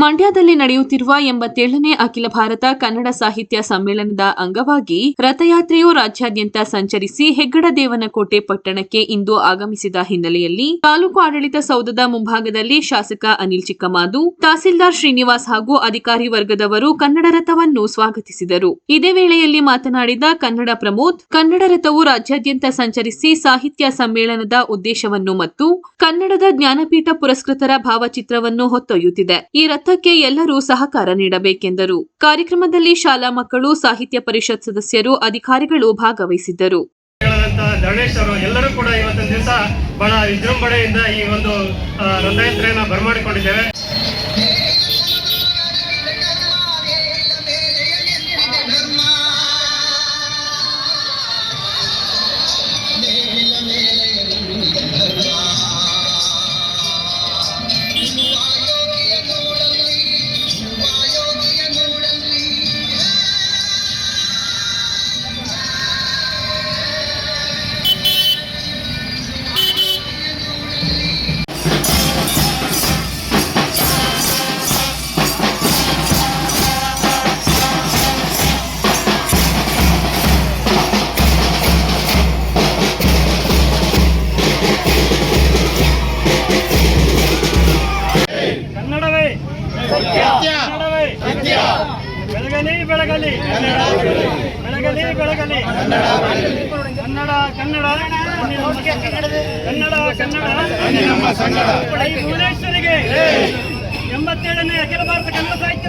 ಮಂಡ್ಯದಲ್ಲಿ ನಡೆಯುತ್ತಿರುವ ಎಂಬತ್ತೇಳನೇ ಅಖಿಲ ಭಾರತ ಕನ್ನಡ ಸಾಹಿತ್ಯ ಸಮ್ಮೇಳನದ ಅಂಗವಾಗಿ ರಥಯಾತ್ರೆಯು ರಾಜ್ಯಾದ್ಯಂತ ಸಂಚರಿಸಿ ಹೆಗ್ಗಡದೇವನಕೋಟೆ ಪಟ್ಟಣಕ್ಕೆ ಇಂದು ಆಗಮಿಸಿದ ಹಿನ್ನೆಲೆಯಲ್ಲಿ ತಾಲೂಕು ಆಡಳಿತ ಸೌಧದ ಮುಂಭಾಗದಲ್ಲಿ ಶಾಸಕ ಅನಿಲ್ ಚಿಕ್ಕಮಾದು, ತಹಸೀಲ್ದಾರ್ ಶ್ರೀನಿವಾಸ್ ಹಾಗೂ ಅಧಿಕಾರಿ ವರ್ಗದವರು ಕನ್ನಡ ರಥವನ್ನು ಸ್ವಾಗತಿಸಿದರು. ಇದೇ ವೇಳೆಯಲ್ಲಿ ಮಾತನಾಡಿದ ಕನ್ನಡ ಪ್ರಮೋದ್, ಕನ್ನಡ ರಥವು ರಾಜ್ಯಾದ್ಯಂತ ಸಂಚರಿಸಿ ಸಾಹಿತ್ಯ ಸಮ್ಮೇಳನದ ಉದ್ದೇಶವನ್ನು ಮತ್ತು ಕನ್ನಡದ ಜ್ಞಾನಪೀಠ ಪುರಸ್ಕೃತರ ಭಾವಚಿತ್ರವನ್ನು ಹೊತ್ತೊಯ್ಯುತ್ತಿದೆ. ಈ ರಥಕ್ಕೆ ಎಲ್ಲರೂ ಸಹಕಾರ ನೀಡಬೇಕೆಂದರು. ಕಾರ್ಯಕ್ರಮದಲ್ಲಿ ಶಾಲಾ ಮಕ್ಕಳು, ಸಾಹಿತ್ಯ ಪರಿಷತ್ ಸದಸ್ಯರು, ಅಧಿಕಾರಿಗಳು ಭಾಗವಹಿಸಿದ್ದರು. ಅವರು ಎಲ್ಲರೂ ಕೂಡ ಇವತ್ತಿನ ದಿವಸ ಬಹಳ ವಿಜೃಂಭಣೆಯಿಂದ ಈ ಒಂದು ರಥಯಾತ್ರೆಯನ್ನ ಬರಮಾಡಿಕೊಂಡಿದ್ದೇವೆ. ಬೆಳಗಲಿ ಬೆಳಗಲಿ. ಬೆಳಗಲಿ ಬೆಳಗಲಿ. ಕನ್ನಡ ಕನ್ನಡ. ಕನ್ನಡ ಕನ್ನಡ. ಭುವನೇಶ್ವರಿಗೆ ಎಂಬತ್ತೇಳನೇ ಅಖಿಲ ಭಾರತ ಕನ್ನಡ ಸಾಹಿತ್ಯ